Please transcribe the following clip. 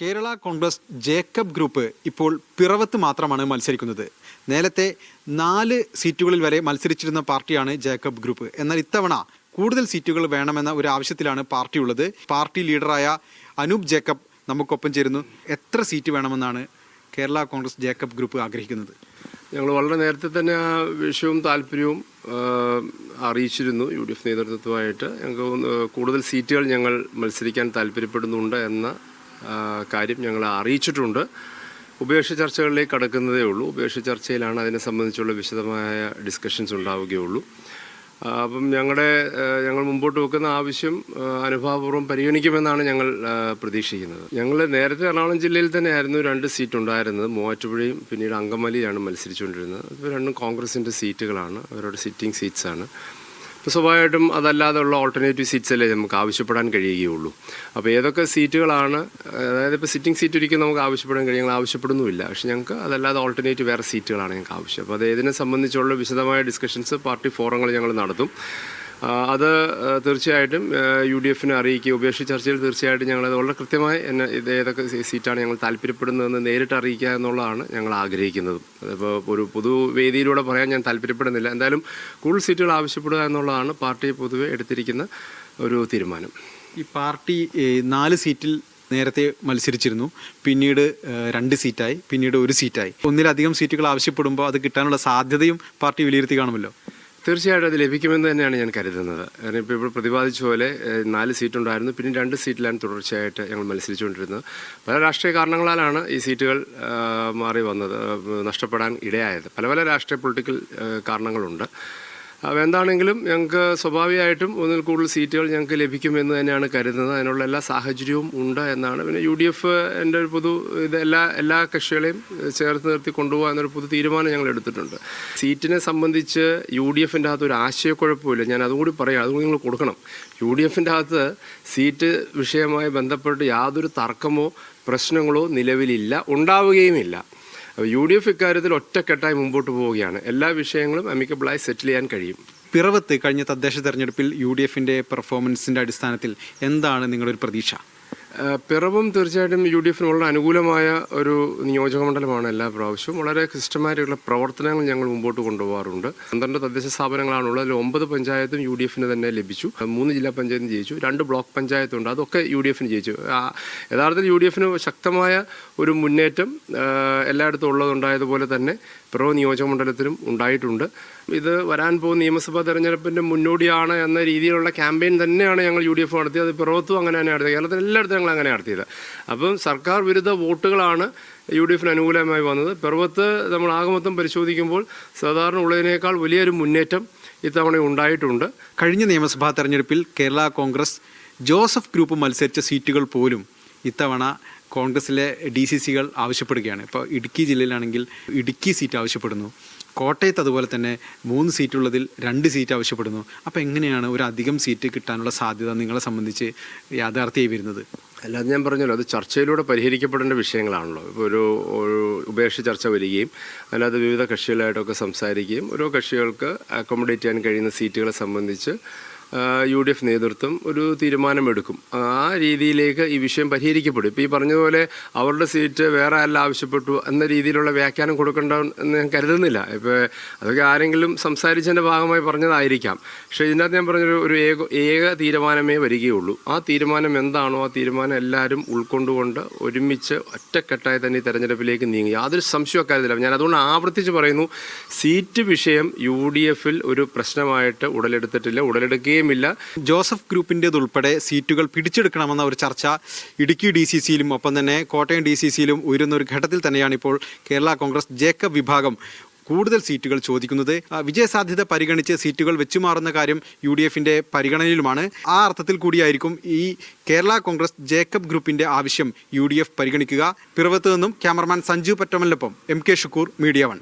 Kerala Congress Jacob group ഇപ്പോൾ പിറവത്ത് മാത്രമാണ് മത്സരിക്കുന്നത്. നേരത്തെ നാല് സീറ്റുകളിൽ വരെ മത്സരിച്ചിരുന്ന പാർട്ടിയാണ് ജേക്കബ് ഗ്രൂപ്പ്. എന്നാൽ ഇത്തവണ കൂടുതൽ സീറ്റുകൾ വേണമെന്ന ഒരു ആവശ്യത്തിലാണ് പാർട്ടി ഉള്ളത്. പാർട്ടി ലീഡറായ അനൂപ് ജേക്കബ് നമുക്കൊപ്പം ചേരുന്നു. എത്ര സീറ്റ് വേണമെന്നാണ് കേരള കോൺഗ്രസ് ജേക്കബ് ഗ്രൂപ്പ് ആഗ്രഹിക്കുന്നത്? ഞങ്ങൾ വളരെ നേരത്തെ തന്നെ ആ വിഷയവും താല്പര്യവും അറിയിച്ചിരുന്നു യു ഡി എഫ് നേതൃത്വമായിട്ട് ഞങ്ങൾക്ക് കൂടുതൽ സീറ്റുകൾ ഞങ്ങൾ മത്സരിക്കാൻ താല്പര്യപ്പെടുന്നുണ്ട് എന്ന കാര്യം ഞങ്ങളെ അറിയിച്ചിട്ടുണ്ട്. ഉപേക്ഷ ചർച്ചകളിലേക്ക് കടക്കുന്നതേ ഉള്ളൂ. ഉപേക്ഷ ചർച്ചയിലാണ് അതിനെ സംബന്ധിച്ചുള്ള വിശദമായ ഡിസ്കഷൻസ് ഉണ്ടാവുകയുള്ളൂ. അപ്പം ഞങ്ങളുടെ ഞങ്ങൾ മുമ്പോട്ട് വെക്കുന്ന ആവശ്യം അനുഭാവപൂർവം പരിഗണിക്കുമെന്നാണ് ഞങ്ങൾ പ്രതീക്ഷിക്കുന്നത്. ഞങ്ങൾ നേരത്തെ എറണാകുളം ജില്ലയിൽ തന്നെയായിരുന്നു രണ്ട് സീറ്റ് ഉണ്ടായിരുന്നത്. മൂവാറ്റുപുഴയും പിന്നീട് അങ്കമലിയാണ് മത്സരിച്ചുകൊണ്ടിരുന്നത്. അത് രണ്ടും കോൺഗ്രസിന്റെ സീറ്റുകളാണ് അവരുടെ സിറ്റിംഗ് സീറ്റ്സാണ് സ്വാഭാവികമായിട്ടും അതല്ലാതെയുള്ള ഓൾട്ടർനേറ്റീവ് സീറ്റ്സ് അല്ലേ നമുക്ക് ആവശ്യപ്പെടാൻ കഴിയുകയുള്ളൂ. അപ്പോൾ ഏതൊക്കെ സീറ്റുകളാണ് അതായത് ഇപ്പോൾ സിറ്റിംഗ് സീറ്റ് ഒരിക്കലും നമുക്ക് ആവശ്യപ്പെടാൻ കഴിയും ഞങ്ങൾ ആവശ്യപ്പെടുന്നുമില്ല. പക്ഷേ ഞങ്ങൾക്ക് അതല്ലാതെ ഓൾട്ടർനേറ്റീവ് വേറെ സീറ്റുകളാണ് ഞങ്ങൾക്ക് ആവശ്യം. അപ്പോൾ അത് ഇതിനെ സംബന്ധിച്ചുള്ള വിശദമായ ഡിസ്കഷൻസ് പാർട്ടി ഫോറങ്ങൾ ഞങ്ങൾ നടത്തും. അത് തീർച്ചയായിട്ടും യു ഡി എഫിനെ അറിയിക്കുക ഉപേക്ഷ ചർച്ചയിൽ തീർച്ചയായിട്ടും ഞങ്ങളത് വളരെ കൃത്യമായി എന്നെ ഇത് ഏതൊക്കെ സീറ്റാണ് ഞങ്ങൾ താല്പര്യപ്പെടുന്നതെന്ന് നേരിട്ട് അറിയിക്കുക എന്നുള്ളതാണ് ഞങ്ങൾ ആഗ്രഹിക്കുന്നത്. അതിപ്പോൾ ഒരു പൊതുവേദിയിലൂടെ പറയാൻ ഞാൻ താല്പര്യപ്പെടുന്നില്ല. എന്തായാലും കൂടുതൽ സീറ്റുകൾ ആവശ്യപ്പെടുക എന്നുള്ളതാണ് പാർട്ടി പൊതുവെ എടുത്തിരിക്കുന്ന ഒരു തീരുമാനം. ഈ പാർട്ടി നാല് സീറ്റിൽ നേരത്തെ മത്സരിച്ചിരുന്നു. പിന്നീട് രണ്ട് സീറ്റായി പിന്നീട് ഒരു സീറ്റായി. ഒന്നിലധികം സീറ്റുകൾ ആവശ്യപ്പെടുമ്പോൾ അത് കിട്ടാനുള്ള സാധ്യതയും പാർട്ടി വിലയിരുത്തി കാണുമല്ലോ? തീർച്ചയായിട്ടും അത് ലഭിക്കുമെന്ന് തന്നെയാണ് ഞാൻ കരുതുന്നത്. കാരണം ഇപ്പോൾ ഇപ്പോൾ പ്രതിപാദിച്ച പോലെ നാല് സീറ്റുണ്ടായിരുന്നു. പിന്നെ രണ്ട് സീറ്റിലാണ് തുടർച്ചയായിട്ട് ഞങ്ങൾ മത്സരിച്ചുകൊണ്ടിരുന്നത്. പല രാഷ്ട്രീയ കാരണങ്ങളാലാണ് ഈ സീറ്റുകൾ മാറി വന്നത് നഷ്ടപ്പെടാൻ ഇടയായത്. പല പല രാഷ്ട്രീയ പൊളിറ്റിക്കൽ കാരണങ്ങളുണ്ട്. അപ്പോൾ എന്താണെങ്കിലും ഞങ്ങൾക്ക് സ്വാഭാവികമായിട്ടും ഒന്നിൽ കൂടുതൽ സീറ്റുകൾ ഞങ്ങൾക്ക് ലഭിക്കുമെന്ന് തന്നെയാണ് കരുതുന്നത്. അതിനുള്ള എല്ലാ സാഹചര്യവും ഉണ്ട് എന്നാണ്. പിന്നെ യു ഡി എഫ് എന്റെ ഒരു പൊതു ഇത് എല്ലാ എല്ലാ കക്ഷികളെയും ചേർത്ത് നിർത്തി കൊണ്ടുപോകാൻ എന്നൊരു പൊതു തീരുമാനം ഞങ്ങൾ എടുത്തിട്ടുണ്ട്. സീറ്റിനെ സംബന്ധിച്ച് യു ഡി എഫിന്റെ അകത്ത് ഒരു ആശയക്കുഴപ്പമില്ല. ഞാൻ അതുകൂടി പറയാം. അതുകൂടി നിങ്ങൾ കൊടുക്കണം. യു ഡി എഫിന്റെ അകത്ത് സീറ്റ് വിഷയമായി ബന്ധപ്പെട്ട് യാതൊരു തർക്കമോ പ്രശ്നങ്ങളോ നിലവിലില്ല. ഉണ്ടാവുകയുമില്ല. യു ഡി എഫ് ഇക്കാര്യത്തിൽ ഒറ്റക്കെട്ടായി മുമ്പോട്ട് പോവുകയാണ്. എല്ലാ വിഷയങ്ങളും അമിക്കബിളായി സെറ്റിൽ ചെയ്യാൻ കഴിയും. പിറവത്ത് കഴിഞ്ഞ തദ്ദേശ തെരഞ്ഞെടുപ്പിൽ യു ഡി എഫിന്റെ പെർഫോമൻസിന്റെ അടിസ്ഥാനത്തിൽ എന്താണ് നിങ്ങളൊരു പ്രതീക്ഷ? പിറവും തീർച്ചയായിട്ടും യു ഡി എഫിന് വളരെ അനുകൂലമായ ഒരു നിയോജക മണ്ഡലമാണ് എല്ലാ പ്രാവശ്യവും. വളരെ സിസ്റ്റമാറ്റിക്കുള്ള പ്രവർത്തനങ്ങൾ ഞങ്ങൾ മുമ്പോട്ട് കൊണ്ടുപോകാറുണ്ട്. പന്ത്രണ്ട് തദ്ദേശ സ്ഥാപനങ്ങളാണുള്ളത്. അതിൽ ഒമ്പത് പഞ്ചായത്തും യു ഡി എഫിന് തന്നെ ലഭിച്ചു. മൂന്ന് ജില്ലാ പഞ്ചായത്തും ജയിച്ചു. രണ്ട് ബ്ലോക്ക് പഞ്ചായത്തുണ്ട്. അതൊക്കെ യു ഡി എഫിന് ജയിച്ചു. യഥാർത്ഥത്തിൽ യു ഡി എഫിന് ശക്തമായ ഒരു മുന്നേറ്റം എല്ലായിടത്തും ഉള്ളതുണ്ടായതുപോലെ തന്നെ പിറവ് നിയോജക മണ്ഡലത്തിലും ഉണ്ടായിട്ടുണ്ട്. ഇത് വരാൻ പോകുന്ന നിയമസഭാ തെരഞ്ഞെടുപ്പിന്റെ മുന്നോടിയാണ് എന്ന രീതിയിലുള്ള ക്യാമ്പയിൻ തന്നെയാണ് ഞങ്ങൾ യു ഡി എഫ് നടത്തിയത്. അത് പിറവത്തും അങ്ങനെ തന്നെ നടത്തിയത്. കേരളത്തിൽ എല്ലായിടത്തും ഞങ്ങൾ അങ്ങനെ നടത്തിയത്. അപ്പം സർക്കാർ വിരുദ്ധ വോട്ടുകളാണ് യു ഡി എഫിന് അനുകൂലമായി വന്നത്. പിറവത്ത് നമ്മൾ ആകമൊത്തം പരിശോധിക്കുമ്പോൾ സാധാരണ ഉള്ളതിനേക്കാൾ വലിയൊരു മുന്നേറ്റം ഇത്തവണ ഉണ്ടായിട്ടുണ്ട്. കഴിഞ്ഞ നിയമസഭാ തെരഞ്ഞെടുപ്പിൽ കേരള കോൺഗ്രസ് ജോസഫ് ഗ്രൂപ്പ് മത്സരിച്ച സീറ്റുകൾ പോലും ഇത്തവണ കോൺഗ്രസിലെ ഡി സി സികൾ ആവശ്യപ്പെടുകയാണ്. ഇപ്പോൾ ഇടുക്കി ജില്ലയിലാണെങ്കിൽ ഇടുക്കി സീറ്റ് ആവശ്യപ്പെടുന്നു. കോട്ടയത്ത് അതുപോലെ തന്നെ മൂന്ന് സീറ്റുള്ളതിൽ രണ്ട് സീറ്റ് ആവശ്യപ്പെടുന്നു. അപ്പോൾ എങ്ങനെയാണ് ഒരു അധികം സീറ്റ് കിട്ടാനുള്ള സാധ്യത നിങ്ങളെ സംബന്ധിച്ച് യാഥാർത്ഥ്യമായി വരുന്നത്? അല്ലാതെ ഞാൻ പറഞ്ഞല്ലോ അത് ചർച്ചയിലൂടെ പരിഹരിക്കപ്പെടേണ്ട വിഷയങ്ങളാണല്ലോ. ഇപ്പോൾ ഒരു ഒരു ഉപേക്ഷ ചർച്ച വരികയും അല്ലാതെ വിവിധ കക്ഷികളായിട്ടൊക്കെ സംസാരിക്കുകയും ഓരോ കക്ഷികൾക്ക് അക്കോമഡേറ്റ് ചെയ്യാൻ കഴിയുന്ന സീറ്റുകളെ സംബന്ധിച്ച് യു ഡി എഫ് നേതൃത്വം ഒരു തീരുമാനമെടുക്കും. ആ രീതിയിലേക്ക് ഈ വിഷയം പരിഹരിക്കപ്പെടും. ഇപ്പോൾ ഈ പറഞ്ഞതുപോലെ അവരുടെ സീറ്റ് വേറെ അല്ല ആവശ്യപ്പെട്ടു എന്ന രീതിയിലുള്ള വ്യാഖ്യാനം കൊടുക്കേണ്ട എന്ന് ഞാൻ കരുതുന്നില്ല. ഇപ്പോൾ അതൊക്കെ ആരെങ്കിലും സംസാരിച്ചതിന്റെ ഭാഗമായി പറഞ്ഞതായിരിക്കാം. പക്ഷേ ഇതിനകത്ത് ഞാൻ പറഞ്ഞൊരു ഒരു ഏക ഏക തീരുമാനമേ വരികയുള്ളൂ. ആ തീരുമാനം എന്താണോ ആ തീരുമാനം എല്ലാവരും ഉൾക്കൊണ്ടുകൊണ്ട് ഒരുമിച്ച് ഒറ്റക്കെട്ടായി തന്നെ ഈ തെരഞ്ഞെടുപ്പിലേക്ക് നീങ്ങി. യാതൊരു സംശയം അക്കാര്യത്തില്ല ഞാൻ അതുകൊണ്ട് ആവർത്തിച്ച് പറയുന്നു സീറ്റ് വിഷയം യു ഡി എഫിൽ ഒരു പ്രശ്നമായിട്ട് ഉടലെടുത്തിട്ടില്ല. ഉടലെടുക്കുകയുമില്ല ജോസഫ് ഗ്രൂപ്പിന്റേതുൾപ്പെടെ സീറ്റുകൾ പിടിച്ചെടുക്കണമെന്ന ഒരു ചർച്ച ഇടുക്കി ഡി സി സിയിലും ഒപ്പം തന്നെ കോട്ടയം ഡി സി സിയിലും ഉയരുന്ന ഒരു ഘട്ടത്തിൽ തന്നെയാണ് ഇപ്പോൾ കേരള കോൺഗ്രസ് ജേക്കബ് വിഭാഗം കൂടുതൽ സീറ്റുകൾ ചോദിക്കുന്നത്. വിജയസാധ്യത പരിഗണിച്ച് സീറ്റുകൾ വെച്ചുമാറുന്ന കാര്യം യു ഡി എഫിന്റെ പരിഗണനയിലുമാണ്. ആ അർത്ഥത്തിൽ കൂടിയായിരിക്കും ഈ കേരള കോൺഗ്രസ് ജേക്കബ് ഗ്രൂപ്പിന്റെ ആവശ്യം യു ഡി എഫ് പരിഗണിക്കുക. പിറവത്ത് നിന്നും ക്യാമറമാൻ സഞ്ജു പറ്റമലിനൊപ്പം M K Shukkur media one.